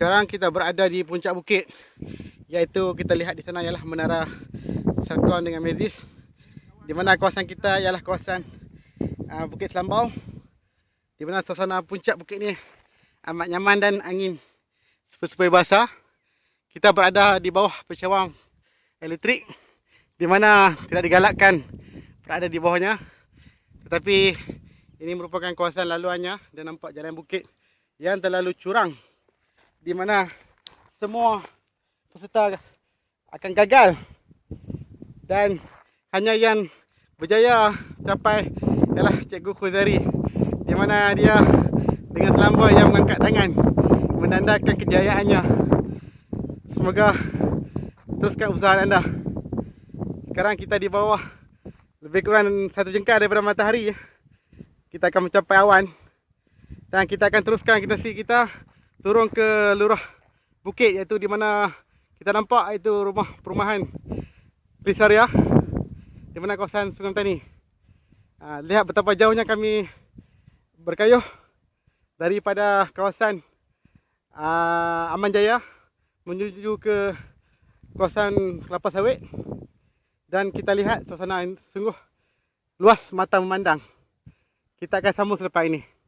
Sekarang kita berada di puncak bukit Iaitu kita lihat di sana ialah menara Serkon dengan Mezis Di mana kawasan kita ialah kawasan uh, Bukit Selambau Di mana suasana puncak bukit ni Amat nyaman dan angin Sepoi-sepoi basah. Kita berada di bawah pencawang elektrik Di mana tidak digalakkan berada di bawahnya. Tetapi ini merupakan kawasan laluannya Dan nampak jalan bukit yang terlalu curang di mana semua peserta akan gagal. Dan hanya yang berjaya capai ialah Cikgu Khuzari. Di mana dia dengan selamba yang mengangkat tangan menandakan kejayaannya. Semoga teruskan usaha anda. Sekarang kita di bawah lebih kurang satu jengkal daripada matahari. Kita akan mencapai awan. Dan kita akan teruskan kita si kita turun ke lurah bukit iaitu di mana kita nampak itu rumah perumahan Prisaria di mana kawasan Sungai Tani. Ha, lihat betapa jauhnya kami berkayuh daripada kawasan uh, Aman Jaya menuju ke kawasan Kelapa Sawit dan kita lihat suasana sungguh luas mata memandang. Kita akan sambung selepas ini.